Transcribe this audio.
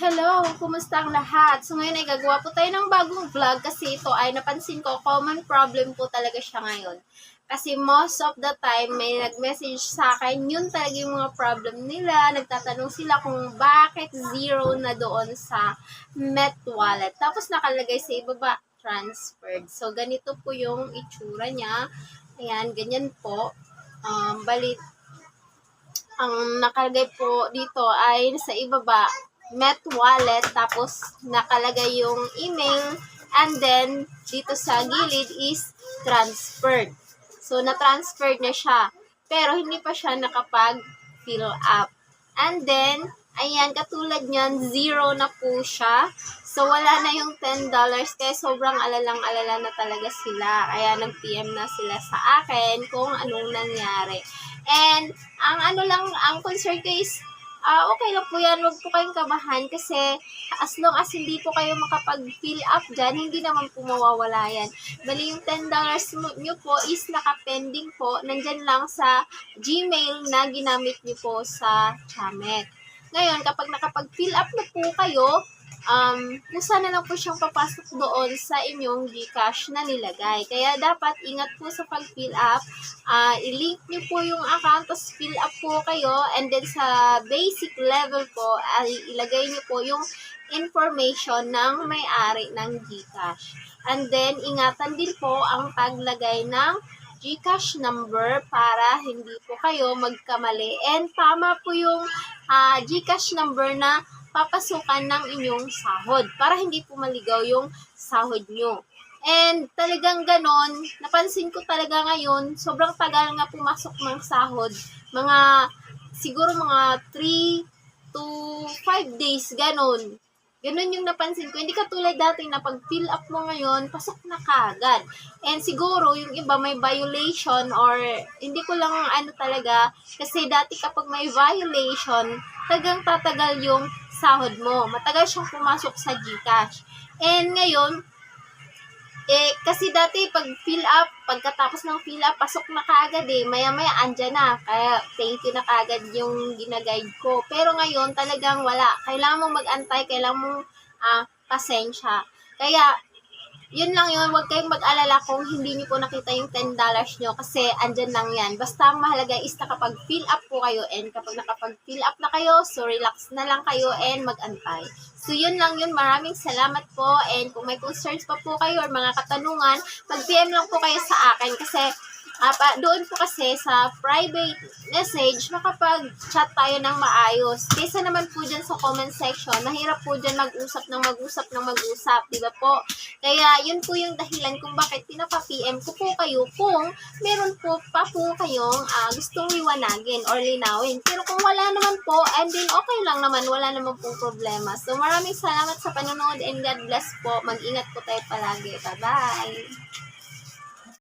Hello! Kumusta ang lahat? So ngayon ay gagawa po tayo ng bagong vlog kasi ito ay napansin ko common problem po talaga siya ngayon. Kasi most of the time may nag-message sa akin, yun talaga yung mga problem nila. Nagtatanong sila kung bakit zero na doon sa Met Wallet. Tapos nakalagay sa ibaba, transferred. So ganito po yung itsura niya. Ayan, ganyan po. Um, bali, ang nakalagay po dito ay sa ibaba, Met Wallet, tapos nakalagay yung email, and then dito sa gilid is transferred. So, na-transferred na siya. Pero hindi pa siya nakapag-fill up. And then, ayan, katulad niyan, zero na po siya. So, wala na yung $10, kaya sobrang alalang-alala na talaga sila. Kaya nag-PM na sila sa akin kung anong nangyari. And, ang ano lang, ang concern ko is, ah okay lang po yan, wag po kayong kabahan kasi as long as hindi po kayo makapag-fill up dyan, hindi naman po mawawala yan. Bali yung $10 mo- nyo po is nakapending po, nandyan lang sa Gmail na ginamit nyo po sa Chamet. Ngayon, kapag nakapag-fill up na po kayo, um, kusa na lang po siyang papasok doon sa inyong Gcash na nilagay. Kaya dapat ingat po sa pag-fill up. Ah, i-link niyo po yung account, tapos fill up po kayo. And then sa basic level po, ay ilagay niyo po yung information ng may-ari ng Gcash. And then, ingatan din po ang paglagay ng Gcash number para hindi po kayo magkamali. And tama po yung ah, Gcash number na papasukan ng inyong sahod para hindi po maligaw yung sahod nyo. And talagang ganon, napansin ko talaga ngayon, sobrang tagal nga pumasok ng sahod. Mga, siguro mga 3 to 5 days, ganon. Ganon yung napansin ko. Hindi katulad dati na pag fill up mo ngayon, pasok na kagad. And siguro, yung iba may violation or hindi ko lang ano talaga. Kasi dati kapag may violation, tagang tatagal yung sahod mo. Matagal siyang pumasok sa GCash. And ngayon, eh, kasi dati pag fill up, pagkatapos ng fill up, pasok na kaagad eh. Maya-maya, andyan na. Kaya, thank you na kaagad yung ginaguide ko. Pero ngayon, talagang wala. Kailangan mong mag-antay, kailangan mong ah, pasensya. Kaya, yun lang yun. Huwag kayong mag-alala kung hindi niyo po nakita yung $10 nyo kasi andyan lang yan. Basta ang mahalaga is nakapag-fill up po kayo and kapag nakapag-fill up na kayo, so relax na lang kayo and mag-antay. So yun lang yun. Maraming salamat po and kung may concerns pa po kayo or mga katanungan, mag-PM lang po kayo sa akin kasi ah, pa, doon po kasi sa private message, makapag-chat tayo ng maayos. Kaysa naman po dyan sa comment section, mahirap po dyan mag-usap ng mag-usap ng mag-usap, di ba po? Kaya yun po yung dahilan kung bakit pinapa-PM ko po kayo kung meron po pa po kayong ah, gustong liwanagin or linawin. Pero kung wala naman po, and then okay lang naman, wala naman pong problema. So maraming salamat sa panonood and God bless po. Mag-ingat po tayo palagi. Bye-bye!